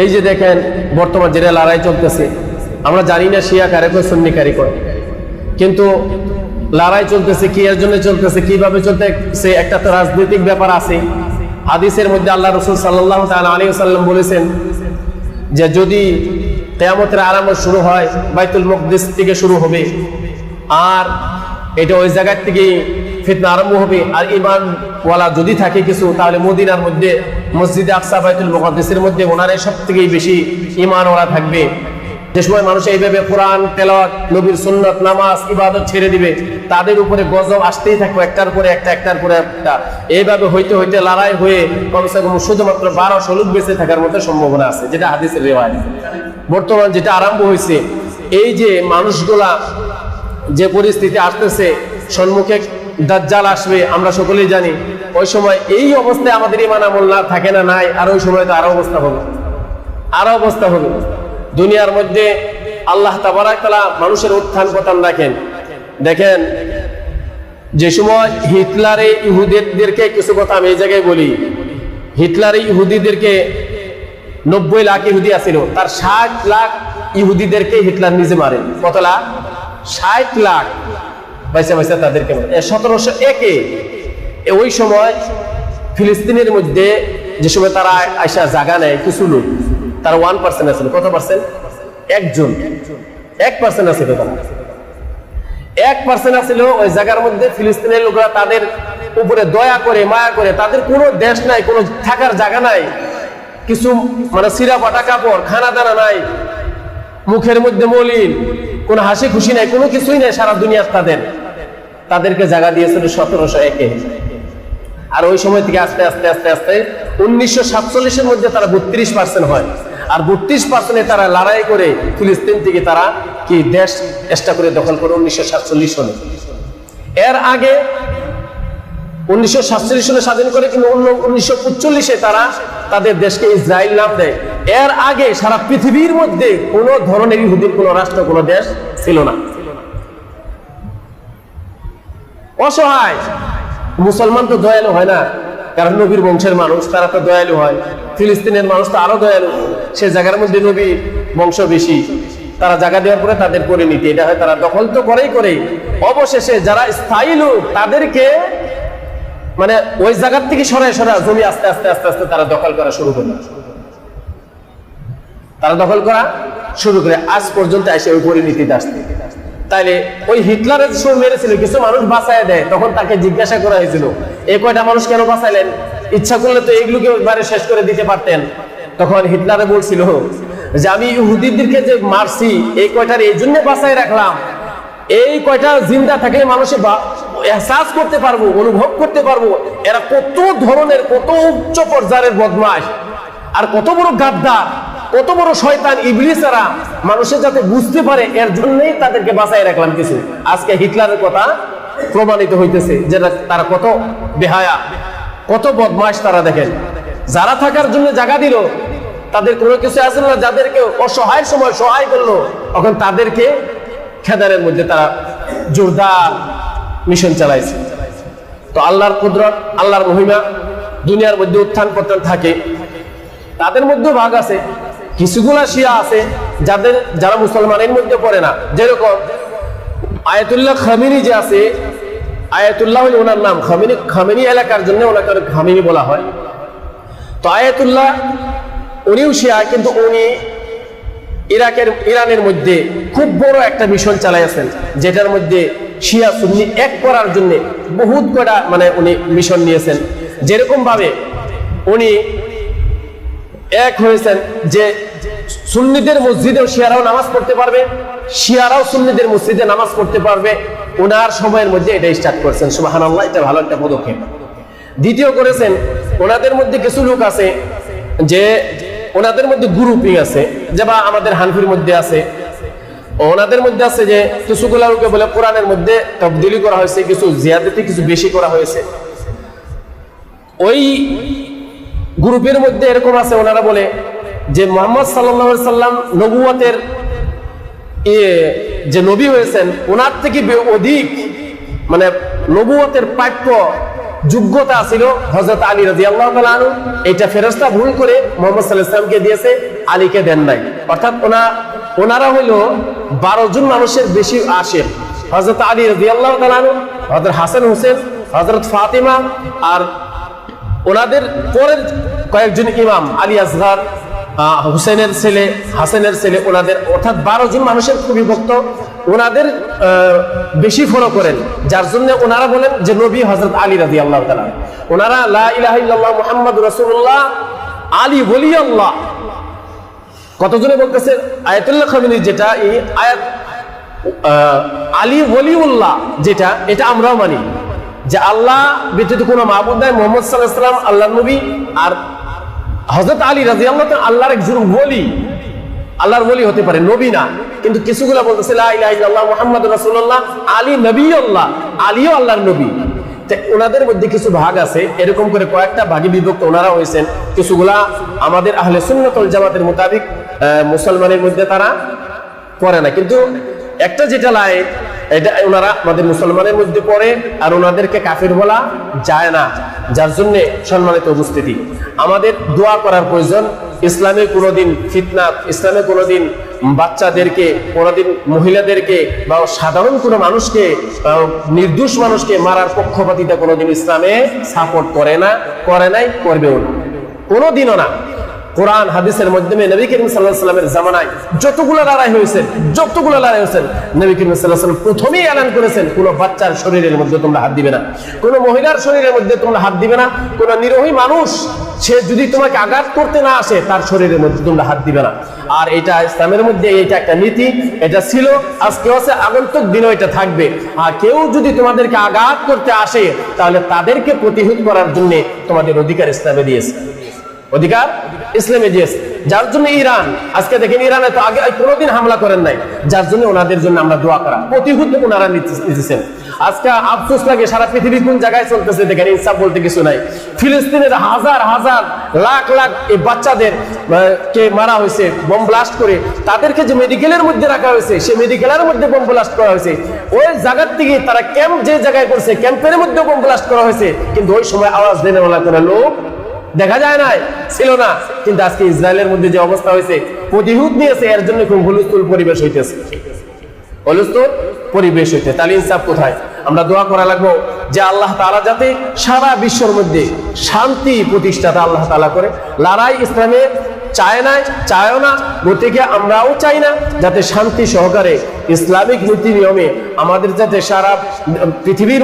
এই যে দেখেন, বর্তমান যেটা লড়াই চলতেছে, আমরা জানি না শিয়া কারে করে সুন্নি কারি করে কিন্তু লড়াই চলতেছে, কি এর জন্য চলতেছে, কীভাবে চলতেছে একটা তো রাজনৈতিক ব্যাপার আছে। হাদিসের মধ্যে আল্লাহ রসুল সাল্লাহ আলী সাল্লাম বলেছেন যে, যদি কেয়ামতের আরাম শুরু হয়, বাইতুল মকদিস থেকে শুরু হবে। আর এটা ওই জায়গার থেকে ফিতনা আরম্ভ হবে। আর ইমান ওয়ালা যদি থাকে কিছু, তাহলে মদিনার মধ্যে, মসজিদে আকসা বাইতুল মুকাদ্দিসের মধ্যে ওনারাই সব থেকেই বেশি ইমান ওরা থাকবে। যে সময় মানুষ এইভাবে কোরআন, তেলাওয়াত, নবীর সুন্নত, নামাজ, ইবাদত ছেড়ে দিবে, তাদের উপরে গজব আসতেই থাকবে, একটার পরে একটা, একটার পরে একটা। এইভাবে হইতে হইতে লড়াই হয়ে কমসে কম শুধুমাত্র বারো লোক বেঁচে থাকার মতো সম্ভাবনা আছে, যেটা হাদিসের রেওয়াজ বর্তমান যেটা আরম্ভ হয়েছে, এই যে মানুষগুলা যে পরিস্থিতি আসতেছে, সম্মুখে দাজ্জাল আসবে, আমরা সকলেই জানি। ওই সময় এই অবস্থায় আমাদের ইমান আমল না, থাকে না, নাই, আর ওই সময় তো আরও অবস্থা হবে। আরও অবস্থা হবে। দুনিয়ার মধ্যে আল্লাহ তাবারাকালা মানুষের উত্থান পতন রাখেন দেখেন, যে সময় হিটলারে ইহুদিদেরকে, কিছু কথা আমি এই জায়গায় বলি। হিটলারে ইহুদিদেরকে নব্বই লাখ ইহুদি আছিল, তার ষাট লাখ ইহুদিদেরকে হিটলার নিজে মারেন কত লাখ? ষাট লাখ। বাইসা বাইসা তাদেরকে সতেরোশো একে। ওই সময় ফিলিস্তিনের মধ্যে যে সময় তারা আইসা জাগা নেয়, কিছু লোক, তারা ওয়ান পার্সেন্ট আছিল কত পার্সেন্ট একজন। এক পার্সেন্ট আছিল তারা। এক পার্সেন্ট আছিল ওই জায়গার মধ্যে ফিলিস্তিনের লোকরা তাদের উপরে দয়া করে, মায়া করে, তাদের কোনো দেশ নাই, কোনো থাকার জায়গা নাই। কিছু মানে সিরা পাটা কাপড়, খানা দানা নাই। মুখের মধ্যে মলিন, কোনো হাসি খুশি নাই, কোনো কিছুই নাই সারা দুনিয়ার তাদের। তাদেরকে জায়গা দিয়েছিল সতেরোশো একে। আর ওই সময় থেকে আস্তে আস্তে আস্তে আস্তে উনিশশো সাতচল্লিশের মধ্যে তারা বত্রিশ পার্সেন্ট হয়। আর বত্রিশ পার্সেন্টে তারা লড়াই করে ফিলিস্তিন থেকে তারা কি দেশ চেষ্টা করে দখল করে উনিশশো সাতচল্লিশ সনে এর আগে উনিশশো সাতচল্লিশ সালে স্বাধীন করে কিন্তু উনিশশো পঁচল্লিশে তারা তাদের দেশকে ইসরায়েল নাম দেয়। এর আগে সারা পৃথিবীর মধ্যে কোন ধরনের ইহুদির কোনো রাষ্ট্র, কোনো দেশ ছিল না। অসহায়। মুসলমান তো দয়ালু হয় না, কারণ নবীর বংশের মানুষ, তারা তো দয়ালু হয়। ফিলিস্তিনের মানুষ তো আরও দয়ালু। সে জায়গার মধ্যে নবীর বংশ বেশি। তারা জায়গা দেওয়ার পরে তাদের পরিণতি এটা হয় তারা দখল তো করেই করে অবশেষে যারা স্থায়ী লোক, তাদেরকে মানে ওই জায়গার থেকে সরাই সরা জমি আস্তে আস্তে আস্তে আস্তে তারা দখল করা শুরু করে তারা দখল করা শুরু করে। আজ পর্যন্ত এসে ওই পরিণতিতে আসতে তাইলে ওই হিটলারের সময় মেরেছিল, কিছু মানুষ বাঁচায় দেয়, তখন তাকে জিজ্ঞাসা করা হয়েছিল এই কয়টা মানুষ কেন বাঁচাইলেন? ইচ্ছা করলে তো এইগুলোকে একবারে শেষ করে দিতে পারতেন। তখন হিটলারে বলছিল যে, আমি ইহুদিদেরকে যে মারছি, এই কয়টার এই জন্য বাঁচাই রাখলাম। এই কয়টা জিন্দা থাকলে মানুষে এহসাস করতে পারব, অনুভব করতে পারব। এরা কত ধরনের, কত উচ্চ পর্যায়ের বদমাস আর কত বড় গাদ্দার। কত বড় শয়তান ইবলিসেরা মানুষের যাতে বুঝতে পারে, এর জন্যই তাদেরকে বাঁচাই রাখলাম কিছু। আজকে হিটলারের কথা প্রমাণিত হইতেছে যে তারা কত বেহায়া, কত বদমাস তারা দেখেন। যারা থাকার জন্য জায়গা দিল, তাদের কোনো কিছু আছে না, যাদেরকে অসহায় সময় সহায় করল, তখন তাদেরকে খেদারের মধ্যে তারা জোরদার মিশন চালাইছে। তো আল্লাহর কুদরত, আল্লাহর মহিমা দুনিয়ার মধ্যে উত্থান পতন থাকে। তাদের মধ্যেও ভাগ আছে। কিছুগুলা শিয়া আছে যাদের, যারা মুসলমানের মধ্যে পড়ে না। যেরকম আয়াতুল্লাহ খামিনি যে আছে, আয়াতুল্লাহ ওনার নাম। খামিনি খামিনি এলাকার জন্য ওনাকে খামিনি বলা হয়। তো আয়াতুল্লাহ, উনিও শিয়া, কিন্তু উনি ইরাকের, ইরানের মধ্যে খুব বড় একটা মিশন চালাইছেন যেটার মধ্যে শিয়া, সুন্নি এক করার জন্য বহুত কটা মানে উনি মিশন নিয়েছেন। যেরকম ভাবে উনি এক হয়েছেন যে সুন্নিদের মসজিদেও শিয়ারাও নামাজ পড়তে পারবে, শিয়ারাও সুন্নিদের মসজিদে নামাজ পড়তে পারবে। ওনার সময়ের মধ্যে এটা স্টার্ট করেছেন। সুবাহান আল্লাহ এটা ভালো একটা পদক্ষেপ। দ্বিতীয় করেছেন, ওনাদের মধ্যে কিছু লোক আছে যে ওনাদের মধ্যে গ্রুপিং আছে, যে বা আমাদের হানফির মধ্যে আছে। ওনাদের মধ্যে আছে যে কিছুগুলা লোকে বলে কোরআনের মধ্যে তবদিলি করা হয়েছে, কিছু জিয়াদতি, কিছু বেশি করা হয়েছে। ওই গ্রুপের মধ্যে এরকম আছে, ওনারা বলে যে মোহাম্মদ সাল্লা সাল্লাম নবুয়তের যে নবী হয়েছেন, ওনার থেকে অধিক মানে নবুয়তের প্রাপ্য যোগ্যতা ছিল হজরত আলী রাজি আল্লাহ এটা ফেরস্তা ভুল করে মোহাম্মদ সাল্লাহ ইসলামকে দিয়েছে, আলীকে দেন নাই। অর্থাৎ ওনা, ওনারা হইল বারো জন মানুষের বেশি আসে হজরত আলী রাজি আল্লাহ হজরত হাসান হোসেন হজরত ফাতিমা আর ওনাদের পরের কয়েকজন ইমাম, আলী আসগার হুসেনের ছেলে, হাসেনের ছেলে, ওনাদের অর্থাৎ বারো জন মানুষের খুবই ভক্ত ওনাদের বেশি ফলো করেন। যার জন্য ওনারা বলেন যে নবী হজরত আলী রাজি আল্লাহ তালা ওনারা, লা ইলাহা ইল্লাল্লাহ মুহাম্মদ রাসূলুল্লাহ, আলী ওলি আল্লাহ কতজনে বলতেছে? আয়াতুল্লাহ খামিনী যেটা, এই আয়াত আলী ওলিউল্লাহ যেটা, এটা আমরাও মানি। যে আল্লাহ ব্যতীত কোনো মাহবুদ নাই, মোহাম্মদ সাল্লাহ সাল্লাম আল্লাহ নবী, আর হজরত আলী রাজি আল্লাহ আল্লাহর একজন বলি আল্লাহর বলি হতে পারে, নবী না। কিন্তু কিছুগুলো বলতেছে ইলাহা ইল্লাল্লাহ মুহাম্মাদুর আলী নবী আল্লাহ আলীও আল্লাহর নবী। তা ওনাদের মধ্যে কিছু ভাগ আছে, এরকম করে কয়েকটা ভাগে বিভক্ত ওনারা হয়েছেন। কিছুগুলা আমাদের আহলে সুন্নতল জামাতের মোতাবিক মুসলমানের মধ্যে তারা করে না। কিন্তু একটা যেটা লাই এটা ওনারা আমাদের মুসলমানের মধ্যে পড়ে আর ওনাদেরকে কাফির বলা যায় না, যার জন্য সম্মানিত উপস্থিতি। আমাদের দোয়া করার প্রয়োজন, ইসলামে কোনোদিন ফিতনা, ইসলামে কোনোদিন বাচ্চাদেরকে, কোনোদিন মহিলাদেরকে বা সাধারণ কোনো মানুষকে নির্দোষ মানুষকে মারার পক্ষপাতিতা কোনোদিন ইসলামে সাপোর্ট করে না, করে নাই, করবেও না। কোনোদিনও না। কোরআন, হাদিসের মাধ্যমে নবী করিম সাল্লাহ সাল্লামের জামানায় যতগুলো লড়াই হয়েছে, যতগুলো লড়াই হয়েছে, নবী করিম সাল্লাহ সাল্লাম প্রথমেই এলান করেছেন, কোনো বাচ্চার শরীরের মধ্যে তোমরা হাত দিবে না। কোনো মহিলার শরীরের মধ্যে তোমরা হাত দিবে না, কোনো নিরোহী মানুষ, সে যদি তোমাকে আঘাত করতে না আসে, তার শরীরের মধ্যে তোমরা হাত দিবে না। আর এটা ইসলামের মধ্যে এটা একটা নীতি, এটা ছিল, আজকে আছে, আগন্তুক দিনও এটা থাকবে। আর কেউ যদি তোমাদেরকে আঘাত করতে আসে, তাহলে তাদেরকে প্রতিহত করার জন্য তোমাদের অধিকার ইসলামে দিয়েছে। অধিকার ইসলামে দিয়েছে। যার জন্য ইরান, আজকে দেখেন ইরানে তো আগে কোনোদিন হামলা করেন নাই। যার জন্য ওনাদের জন্য আমরা দোয়া করা। প্রতিহুত ওনারা নিতেছেন। আজকে আফসোস লাগে, সারা পৃথিবী কোন জায়গায় চলতেছে দেখেন, ইনসাফ বলতে কিছু নাই। ফিলিস্তিনের হাজার হাজার, লাখ লাখ এই বাচ্চাদের কে মারা হয়েছে বোম ব্লাস্ট করে, তাদেরকে যে মেডিকেলের মধ্যে রাখা হয়েছে, সেই মেডিকেলের মধ্যে বোম ব্লাস্ট করা হয়েছে। ওই জায়গার থেকে তারা ক্যাম্প যে জায়গায় করছে ক্যাম্পের মধ্যে বোম ব্লাস্ট করা হয়েছে, কিন্তু ওই সময় আওয়াজ দেনে বলা কোনো লোক দেখা যায় নাই, ছিল না। কিন্তু আজকে ইসরায়েলের মধ্যে যে অবস্থা হয়েছে প্রতিহুত নিয়েছে এর জন্য খুব হুলস্থুল পরিবেশ হইতেছে। হুলস্থুল পরিবেশ হইতে তাহলে ইনসাফ কোথায়? আমরা দোয়া করা লাগবো যে আল্লাহ তাআলা যাতে সারা বিশ্বর মধ্যে শান্তি প্রতিষ্ঠাতা আল্লাহ তাআলা করে। লড়াই ইসলামে চায় না চায়ও না গতিকে আমরাও চাই না, যাতে শান্তি সহকারে ইসলামিক নীতি নিয়মে আমাদের যাতে সারা পৃথিবীর